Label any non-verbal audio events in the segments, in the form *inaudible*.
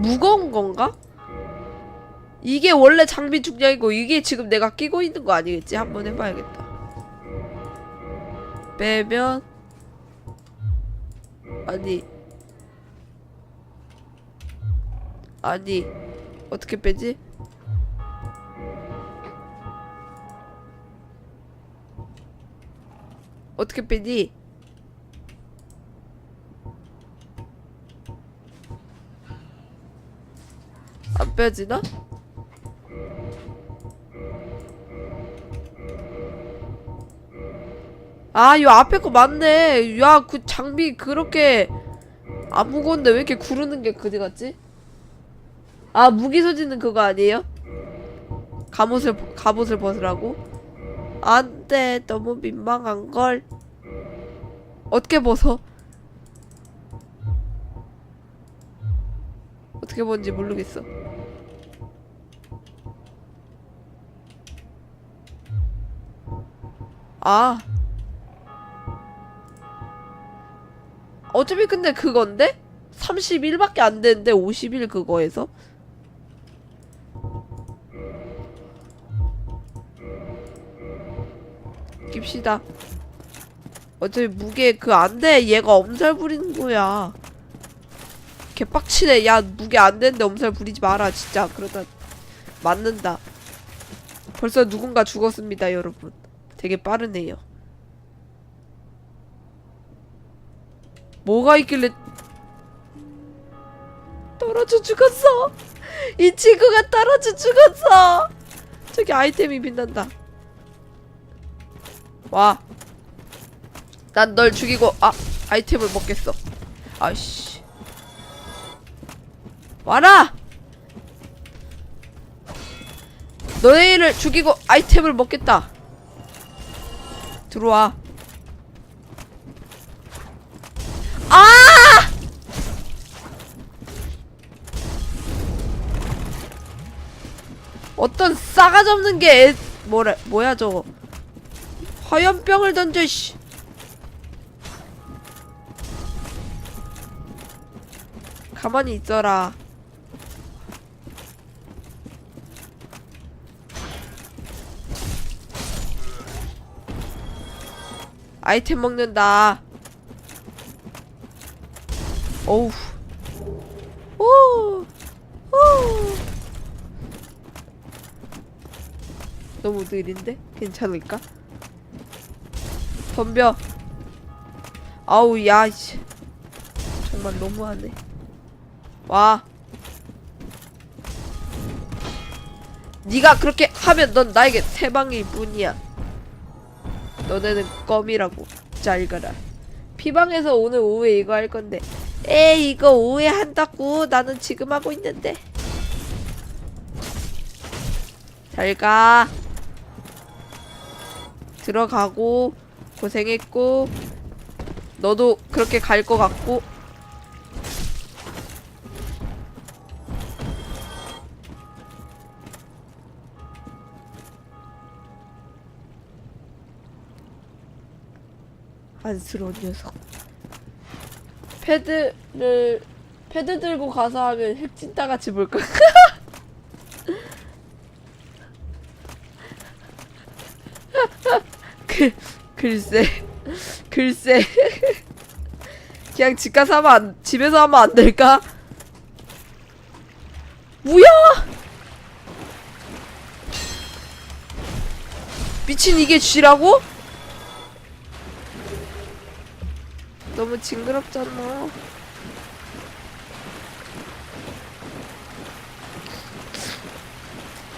무거운 건가? 이게 원래 장비 중량이고 이게 지금 내가 끼고 있는 거 아니겠지? 한번 해봐야겠다. 빼면 아니 아니 어떻게 빼지? 어떻게 빼지? 안 빼지나? 아, 요 앞에 거 맞네. 야, 그 장비 그렇게 안 무거운데 왜 이렇게 구르는 게 그지 같지? 아, 무기 소지는 그거 아니에요? 갑옷을 갑옷을 벗으라고? 안 돼. 너무 민망한 걸. 어떻게 벗어? 어떻게 벗는지 모르겠어. 아. 어차피 근데 그건데? 31밖에 안 되는데 50일 그거에서? 깁시다. 어차피 무게 그 안 돼. 얘가 엄살 부리는 거야. 개빡치네. 야, 무게 안 되는데 엄살 부리지 마라. 진짜. 그러다 맞는다. 벌써 누군가 죽었습니다, 여러분. 되게 빠르네요. 뭐가 있길래 떨어져 죽었어. 이 친구가 떨어져 죽었어. 저기 아이템이 빛난다. 와. 난 널 죽이고 아 아이템을 먹겠어. 아이씨. 와라. 너희를 죽이고 아이템을 먹겠다. 들어와. 아! 어떤 싸가지 없는 게 애, 뭐래 뭐야 저거 화염병을 던져 씨. 가만히 있어라. 아이템 먹는다. 어우. 오. 오. 너무 느린데? 괜찮을까? 덤벼. 아우 야 씨. 정말 너무하네. 와. 네가 그렇게 하면 넌 나에게 세방일 뿐이야. 너네는 껌이라고 잘 가라. 피방에서 오늘 오후에 이거 할 건데. 에이 이거 오후에 한다고 나는 지금 하고 있는데. 잘 가. 들어가고 고생했고 너도 그렇게 갈 것 같고 안쓰러운 녀석 패드를 패드 들고 가서 하면 핵진따 같이 볼까? *laughs* 그 글쎄 글쎄 그냥 집 가서 하면 안, 집에서 하면 안 될까? 뭐야? 미친 이게 쥐라고? 너무 징그럽잖아.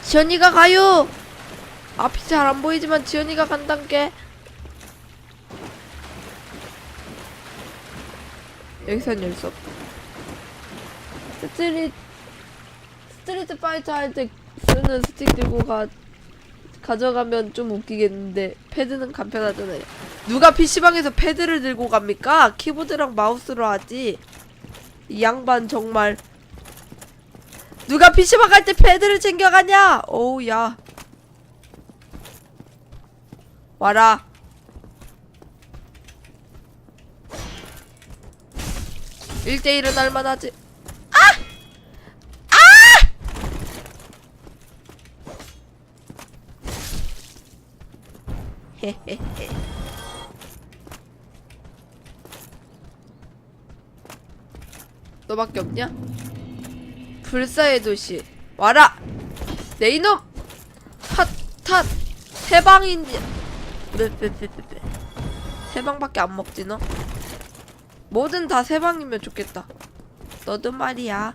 지연이가 가요. 앞이 잘 안 보이지만 지연이가 간단게. 여기선 열 수 없다. 스트릿 스트리트 파이트 할때 쓰는 스틱 들고 가 가져가면 좀 웃기겠는데 패드는 간편하잖아요. 누가 PC방에서 패드를 들고 갑니까? 키보드랑 마우스로 하지. 이 양반 정말 누가 PC방 갈 때 패드를 챙겨가냐? 어우 야 와라. 일대일은 할만하지. *laughs* 너밖에 없냐? 불사의 도시. 와라! 내 이놈! 핫핫 세방인지 빼빼빼빼빼 세방밖에 안 먹지 너? 뭐든 다 세방이면 좋겠다. 너도 말이야.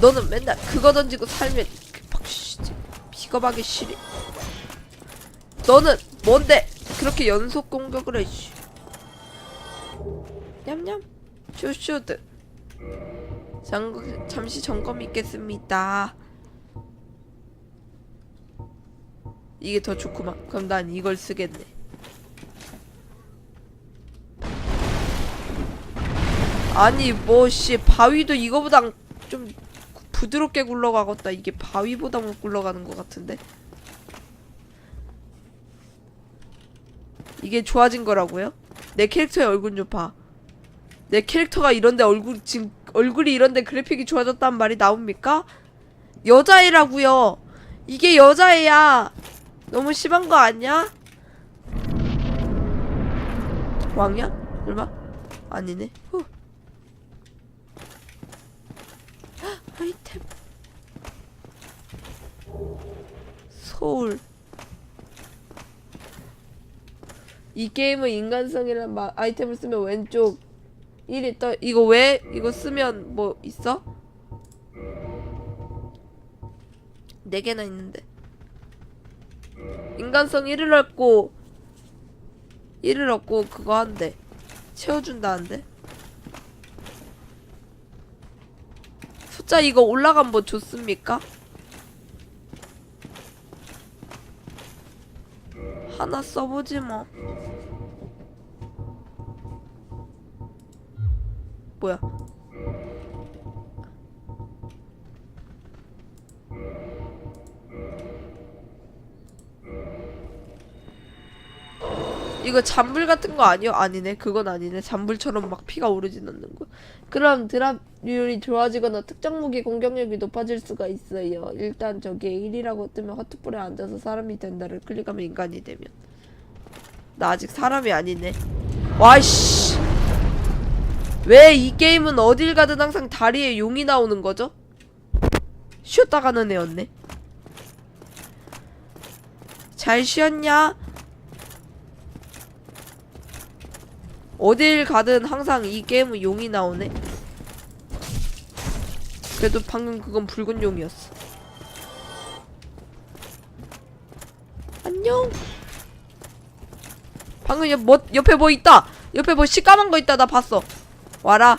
너는 맨날 그거 던지고 살면 박씨지 비겁하게 싫이 너는 뭔데 그렇게 연속 공격을 해 씨. 냠냠 쇼쇼드 잠, 잠시 점검 있겠습니다. 이게 더 좋구만. 그럼 난 이걸 쓰겠네. 아니 뭐 씨 바위도 이거보다 좀 부드럽게 굴러가겠다. 이게 바위보다 못 굴러가는 것 같은데. 이게 좋아진 거라고요? 내 캐릭터의 얼굴 좀 봐. 내 캐릭터가 이런데 얼굴 지금 얼굴이 이런데 그래픽이 좋아졌단 말이 나옵니까? 여자애라고요. 이게 여자애야. 너무 심한 거 아니야? 왕이야? 얼마? 아니네. 후. 헉, 아이템. 소울. 이 게임은 인간성이란 마, 아이템을 쓰면 왼쪽 1이 떠 이거 왜 이거 쓰면 뭐 있어? 네 개나 있는데 인간성 1을 얻고 1을 얻고 그거 한대 채워준다는데 숫자 이거 올라간 뭐 좋습니까? 하나 써보지 뭐 뭐야? 이거 잔불 같은 거 아니요? 아니네. 그건 아니네. 잔불처럼 막 피가 오르진 않는 거. 그럼 드랍률이 좋아지거나 특정 무기 공격력이 높아질 수가 있어요. 일단 저기에 1이라고 뜨면 허트볼에 앉아서 사람이 된다를 클릭하면 인간이 되면. 나 아직 사람이 아니네. 와이씨. 왜 이 게임은 어딜 가든 항상 다리에 용이 나오는 거죠? 쉬었다 가는 애였네. 잘 쉬었냐? 어딜 가든 항상 이 게임은 용이 나오네. 그래도 방금 그건 붉은 용이었어. 안녕. 방금 옆, 뭐, 옆에 뭐 있다. 옆에 뭐 시까만 거 있다. 나 봤어. 와라.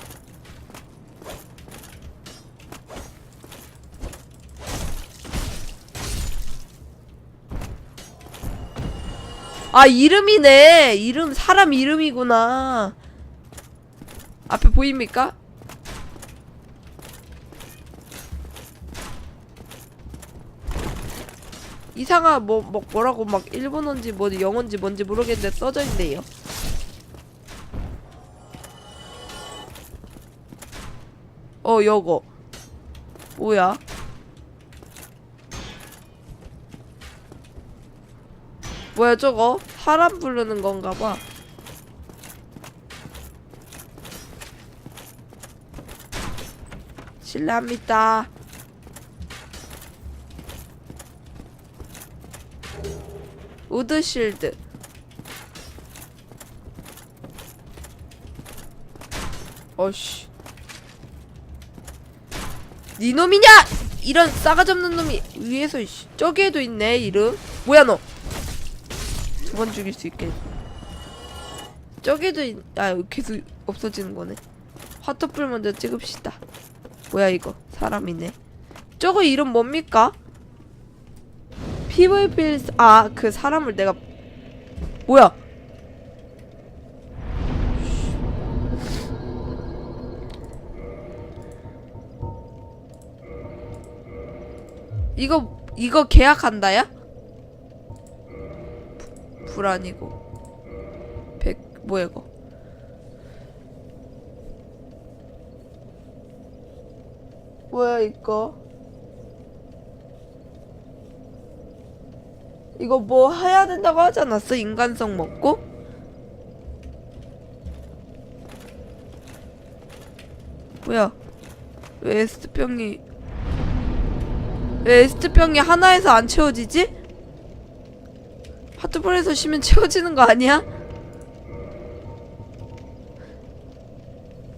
아 이름이네. 이름 사람 이름이구나. 앞에 보입니까? 이상한 뭐, 뭐 뭐라고 막 일본어인지 뭐 영어인지 뭔지 모르겠는데 써져 있네요. 어, 여거. 뭐야? 뭐야, 저거? 사람 부르는 건가 봐. 실례합니다. 우드 실드. 어씨. 니 놈이냐? 이런 싸가지 없는 놈이 위에서. 저기에도 있네 이름. 뭐야 너? 두 번 죽일 수 있게. 저기도 있... 아 계속 없어지는 거네. 화터풀 먼저 찍읍시다. 뭐야 이거? 사람이네. 저거 이름 뭡니까? PVP 아 그 사람을 내가 뭐야? 이거 이거 계약한다야? 부- 불 아니고 백 뭐야 이거? 뭐야 이거? 이거 뭐 해야 된다고 하지 않았어? 인간성 먹고? 뭐야? 왜 에스트병이 왜 에스트병이 하나에서 안 채워지지? 하트볼에서 쉬면 채워지는 거 아니야?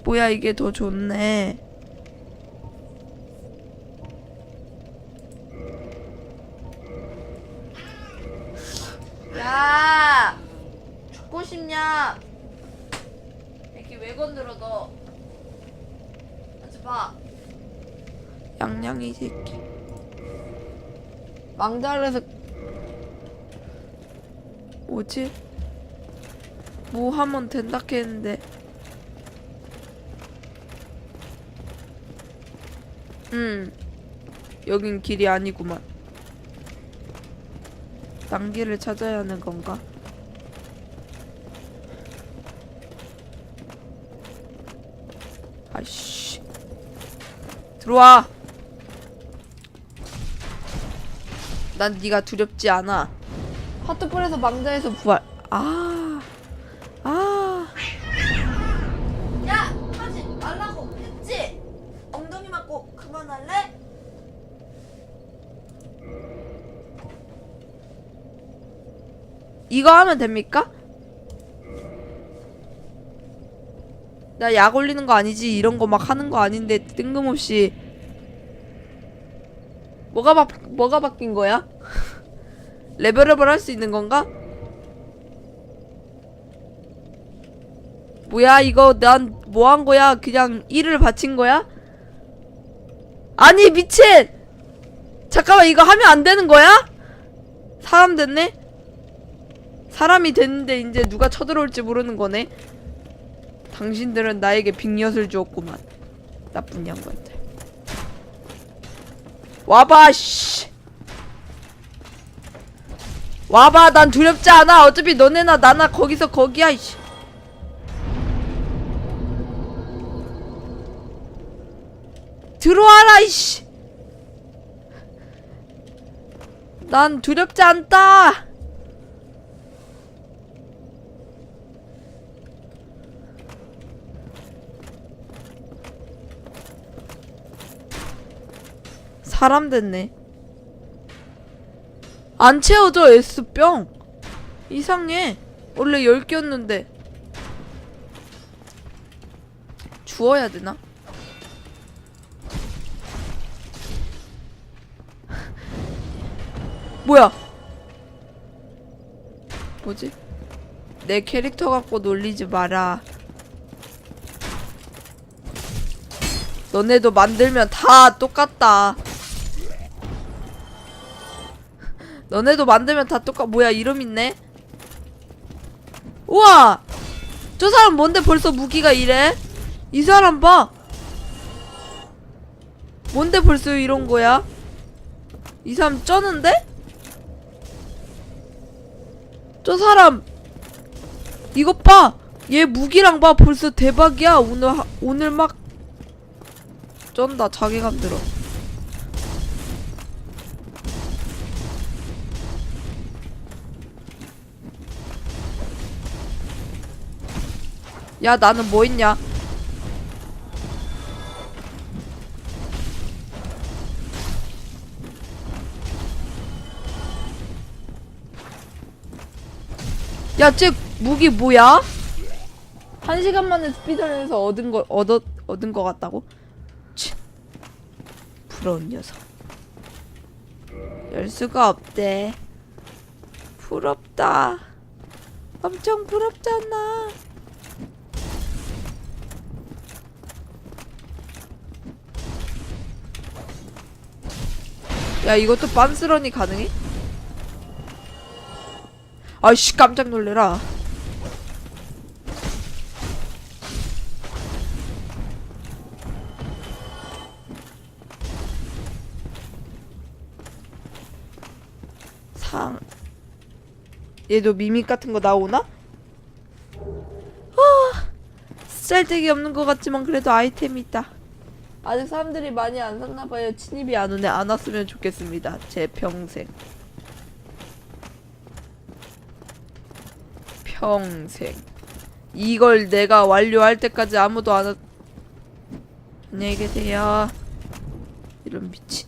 뭐야 이게 더 좋네. 야! 죽고 싶냐? 이렇게 왜 건드려 너? 하지 마. 양양이 새끼. 망자에서 뭐지? 뭐 하면 된다 했는데. 음. 여긴 길이 아니구만. 딴 길을 찾아야 하는 건가? 아이씨. 들어와. 난 네가 두렵지 않아. 하트볼에서 망자에서 부활. 아. 아. 야, 하지 말라고 했지. 엉덩이 맞고 그만할래? 이거 하면 됩니까? 나 약 올리는 거 아니지 이런 거 막 하는 거 아닌데 뜬금없이 뭐가 바 뭐가 바뀐 거야? 레벨업을 할 수 있는 건가? 뭐야 이거 난 뭐 한 거야? 그냥 일을 바친 거야? 아니 미친! 잠깐만 이거 하면 안 되는 거야? 사람 됐네? 사람이 됐는데 이제 누가 쳐들어올지 모르는 거네. 당신들은 나에게 빅엿을 주었구만. 나쁜 양반들. 와봐, 씨. 와봐, 난 두렵지 않아. 어차피 너네나 나나 거기서 거기야, 이씨. 들어와라, 이씨. 난 두렵지 않다. 사람 됐네. 안 채워져 S병. 이상해. 원래 10개였는데. 주워야 되나? *laughs* 뭐야? 뭐지? 내 캐릭터 갖고 놀리지 마라. 너네도 만들면 다 똑같다. 너네도 만들면 다 똑같. 뭐야 이름 있네? 우와! 저 사람 뭔데 벌써 무기가 이래? 이 사람 봐. 뭔데 벌써 이런 거야? 이 사람 쩌는데? 저 사람 이것 봐. 얘 무기랑 봐. 벌써 대박이야. 오늘 하, 오늘 막 쩐다. 자괴감 들어. 야, 나는 뭐 있냐? 야, 쟤 무기 뭐야? 한 시간 만에 스피드런에서 얻은 걸 얻어 얻은 거 같다고? 치. 부러운 녀석. 열 수가 없대. 부럽다. 엄청 부럽잖아. 야, 이것도 빤스런이 가능해? 아이씨, 깜짝 놀래라. 상. 얘도 미믹 같은 거 나오나? 아, 쓸데기 없는 것 같지만 그래도 아이템이 있다. 아직 사람들이 많이 안 샀나봐요. 침입이 안 오네. 안 왔으면 좋겠습니다. 제 평생. 평생. 이걸 내가 완료할 때까지 아무도 안 왔... 안녕히 계세요. 이런 미친.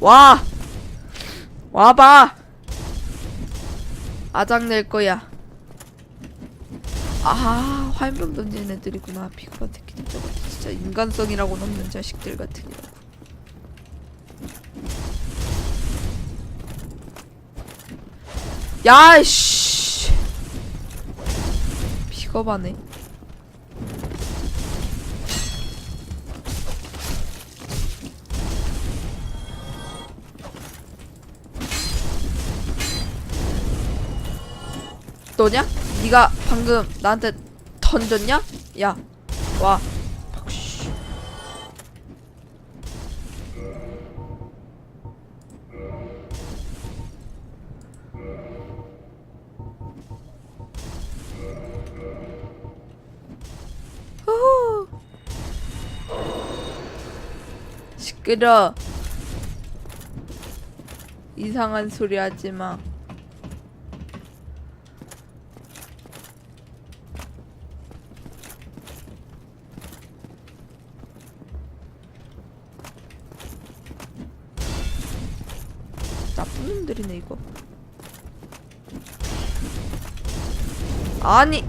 와! 와봐! 아작낼 거야. 아 화염병 던지는 애들이구나. 비겁한 새끼들. 저거 진짜 인간성이라고는 없는 자식들 같으니라고 야이씨. 비겁하네. 너냐? 네가 방금 나한테 던졌냐? 야, 와. 시끄러. 이상한 소리 하지 마. 나쁜 놈들 이거. 아니.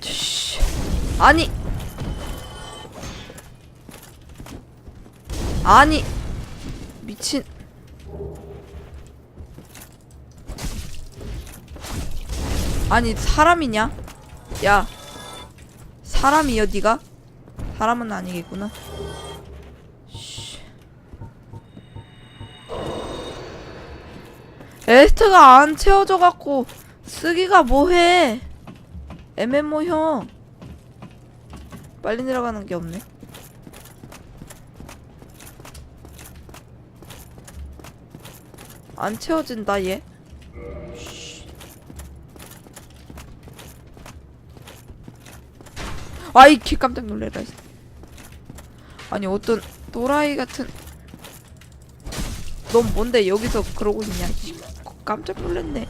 씨. 아니. 아니. 미친. 아니 사람이냐? 야. 사람이여 니가? 사람은 아니겠구나 에스트가 안 채워져 갖고 쓰기가 뭐해? MMO 형. 빨리 내려가는 게 없네. 안 채워진다 얘? 씨. 아이 개 깜짝 놀래라 아니 어떤 또라이 같은. 넌 뭔데 여기서 그러고 있냐 씨, 깜짝 놀랐네.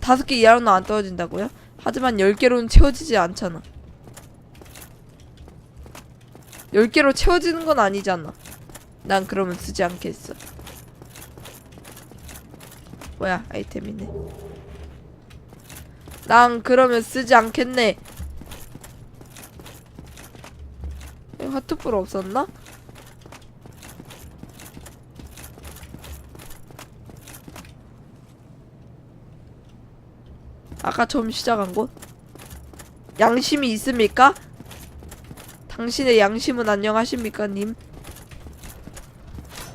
다섯 개 이하로는 안 떨어진다고요? 하지만 열 개로는 채워지지 않잖아. 열 개로 채워지는 건 아니잖아. 난 그러면 쓰지 않겠어. 뭐야 아이템이네. 난 그러면 쓰지 않겠네. 하트풀 없었나? 아까 처음 시작한 곳? 양심이 있습니까? 당신의 양심은 안녕하십니까, 님?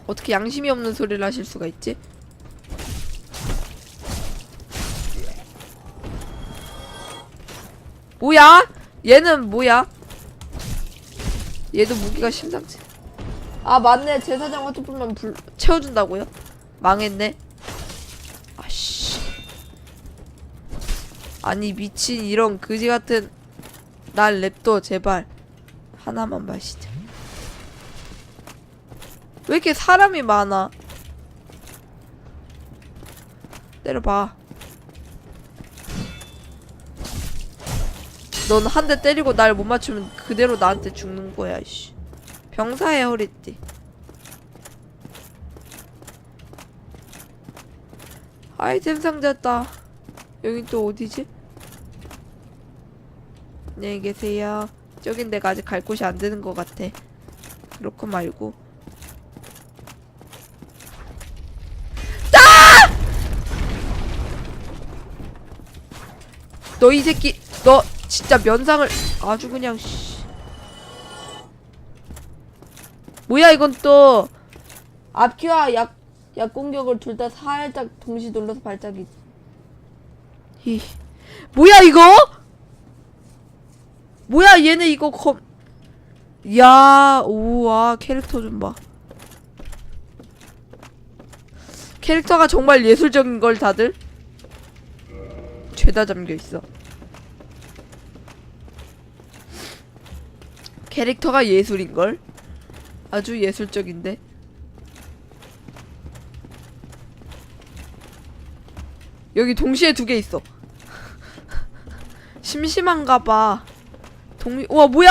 어떻게 양심이 없는 소리를 하실 수가 있지? 뭐야? 얘는 뭐야? 얘도 무기가 심상치. 아 맞네 제사장 화투풀만 불 채워준다고요? 망했네. 아니 미친 이런 그지 같은 날 랩도 제발 하나만 마시자. 왜 이렇게 사람이 많아? 때려봐. 넌 한 대 때리고 날 못 맞추면 그대로 나한테 죽는 거야, 씨. 병사의 허리띠. 아이템 상자다. 여긴 또 어디지? 안녕히 계세요. 저긴 내가 아직 갈 곳이 안 되는 것 같아. 그렇고 말고. 너이 새끼 너 진짜 면상을 아주 그냥 씨. 뭐야 이건 또 앞키와 약, 약 공격을 둘 다 살짝 동시 눌러서 발작이 히 뭐야 이거? 뭐야 얘네 이거 검 야, 우와 캐릭터 좀 봐. 캐릭터가 정말 예술적인 걸 다들 죄다 잠겨 있어. 캐릭터가 예술인 걸 아주 예술적인데. 여기 동시에 두 개 있어. *laughs* 심심한가 봐. 동미 우와 뭐야?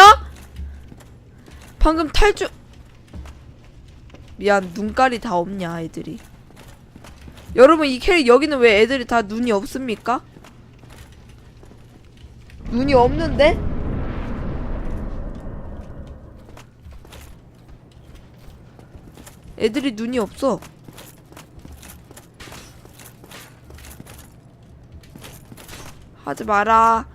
방금 탈주 미안 눈깔이 다 없냐 애들이. 여러분 이 캐릭 여기는 왜 애들이 다 눈이 없습니까? 눈이 없는데? 애들이 눈이 없어. 하지 마라.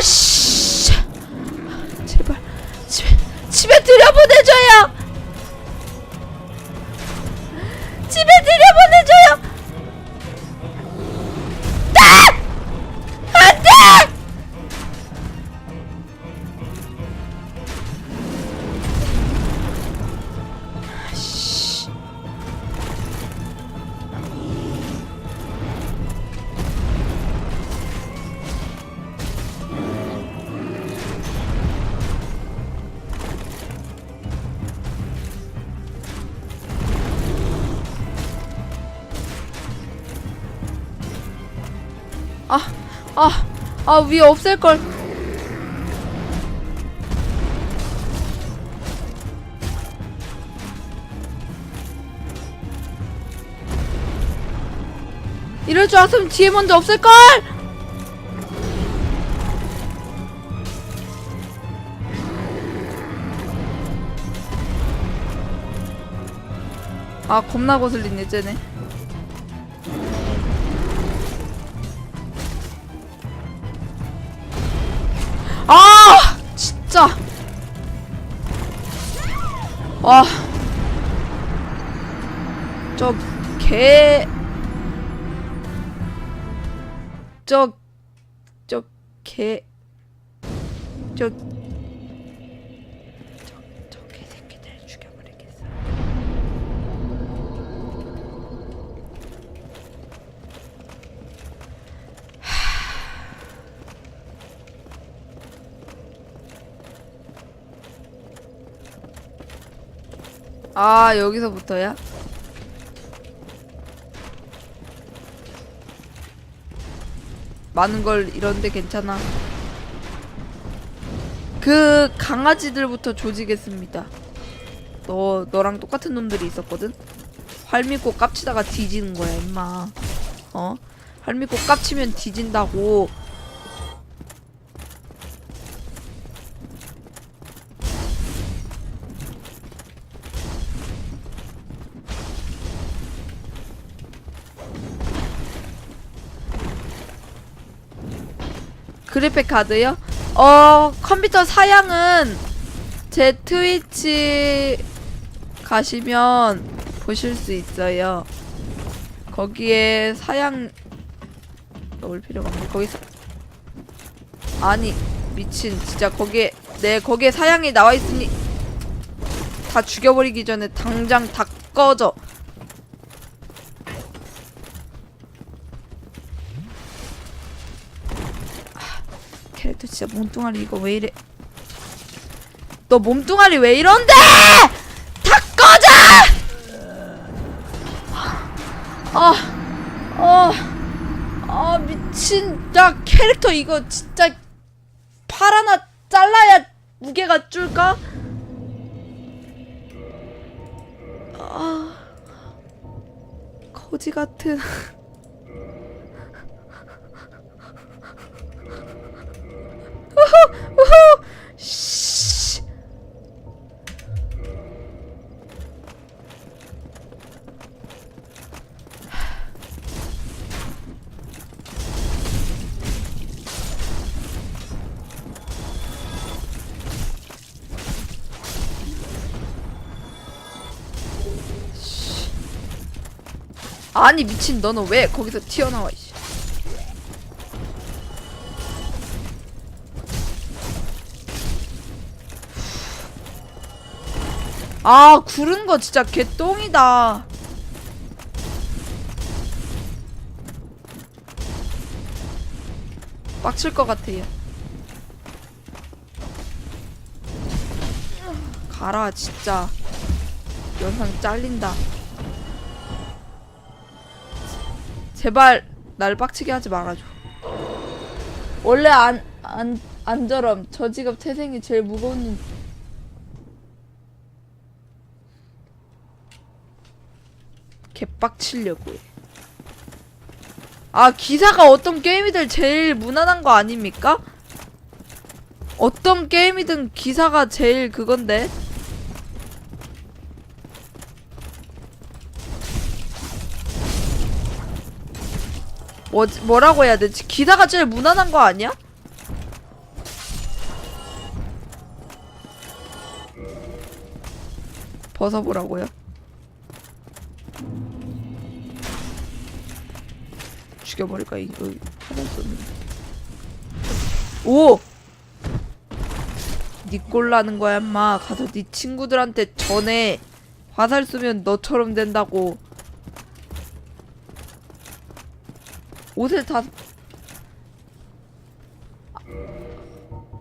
아 아, 아, 위에 없앨걸. 이럴 줄 알았으면 뒤에 먼저 없앨걸! 아, 겁나 거슬리네, 쟤네. 와. 저 개. 저, 저 개. 저 개새끼들 죽여버리겠어. 아, 여기서부터야? 많은 걸 이런데 괜찮아. 그 강아지들부터 조지겠습니다. 너 너랑 똑같은 놈들이 있었거든. 활 믿고 깝치다가 뒤지는 거야, 임마. 어? 활 믿고 깝치면 뒤진다고. 그래픽 카드요? 어 컴퓨터 사양은 제 트위치 가시면 보실 수 있어요. 거기에 사양 넣을 필요가 없네. 거기서 아니 미친 진짜 거기에 네 거기에 사양이 나와 있으니 다 죽여버리기 전에 당장 다 꺼져. 캐릭터 진짜 몸뚱아리 이거 왜 이래? 너 몸뚱아리 왜 이런데? 다 꺼져! 아, 아, 아 미친. 나 캐릭터 이거 진짜 팔 하나 잘라야 무게가 줄까? 아, 거지 같은. *laughs* 우후! 씨. 씨. 아니 미친 너는 왜 거기서 튀어나와 이씨. 아 구른 거 진짜 개똥이다. 빡칠 것 같아요. 가라 진짜. 영상 잘린다. 제발 날 빡치게 하지 말아줘. 원래 안, 안, 안 저럼. 저 직업 태생이 제일 무거운. 개빡치려고 해. 아, 기사가 어떤 게임이든 제일 무난한 거 아닙니까? 어떤 게임이든 기사가 제일 그건데. 뭐, 뭐라고 해야 되지? 기사가 제일 무난한 거 아니야? 벗어보라고요? 죽여버릴까? 이거 오! 니꼴 나는 거야 임마. 가서 네 친구들한테 전해 화살 쏘면 너처럼 된다고. 옷을 다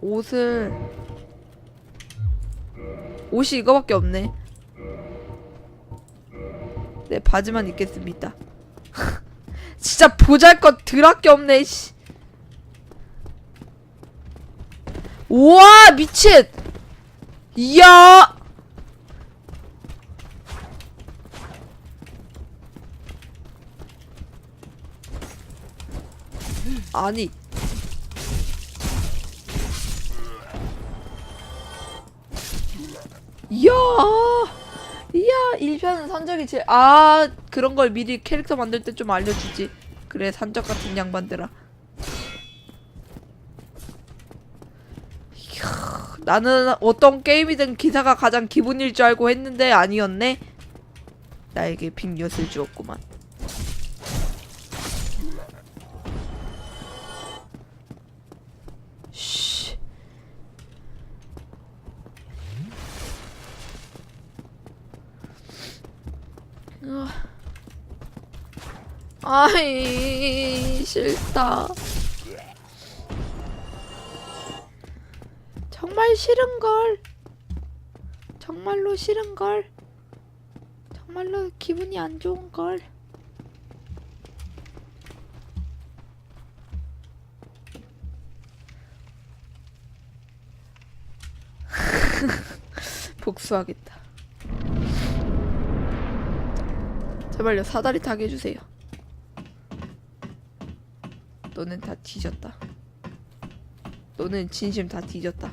옷을 옷이 이거밖에 없네. 네 바지만 입겠습니다 진짜 보잘것 드럽게 없네 씨. 우와 미친. 이야. 아니 1편은 산적이 제일 아 그런 걸 미리 캐릭터 만들 때 좀 알려주지. 그래 산적 같은 양반들아. 나는 어떤 게임이든 기사가 가장 기본일 줄 알고 했는데 아니었네? 나에게 빅엿을 주었구만 쉬. 아. 아이 싫다. 정말 싫은 걸. 정말로 싫은 걸. 정말로 기분이 안 좋은 걸. *laughs* 복수하겠다. 제발요 사다리 타게 해주세요. 너는 다 뒤졌다. 너는 진심 다 뒤졌다.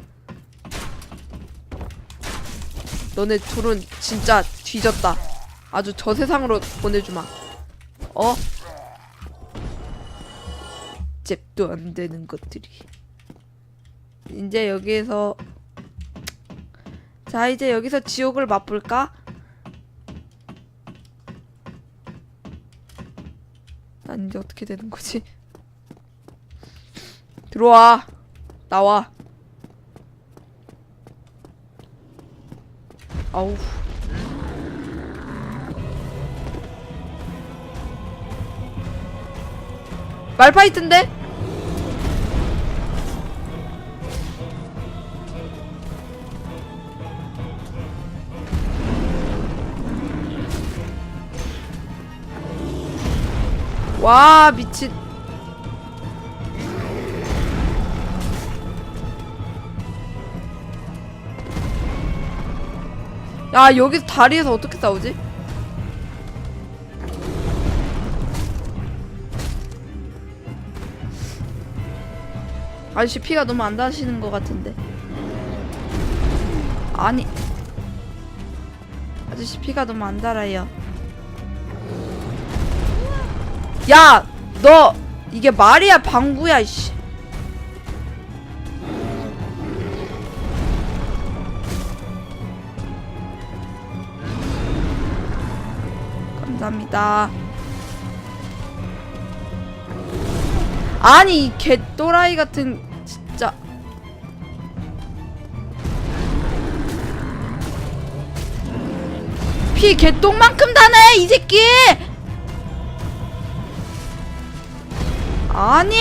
너네 둘은 진짜 뒤졌다. 아주 저 세상으로 보내주마. 어? 잽도 안 되는 것들이. 이제 여기에서 자 이제 여기서 지옥을 맛볼까? 난 이제 어떻게 되는 거지? 들어와. 나와. 아우. 말파이트인데? 와 미친 야 여기 다리에서 어떻게 싸우지? 아저씨 피가 너무 안 다시는 것 같은데 아니 아저씨 피가 너무 안 달아요 야! 너 이게 말이야 방구야 씨. 감사합니다. 아니 이 개또라이 같은 진짜. 피 개똥만큼 다네 이 새끼! 아니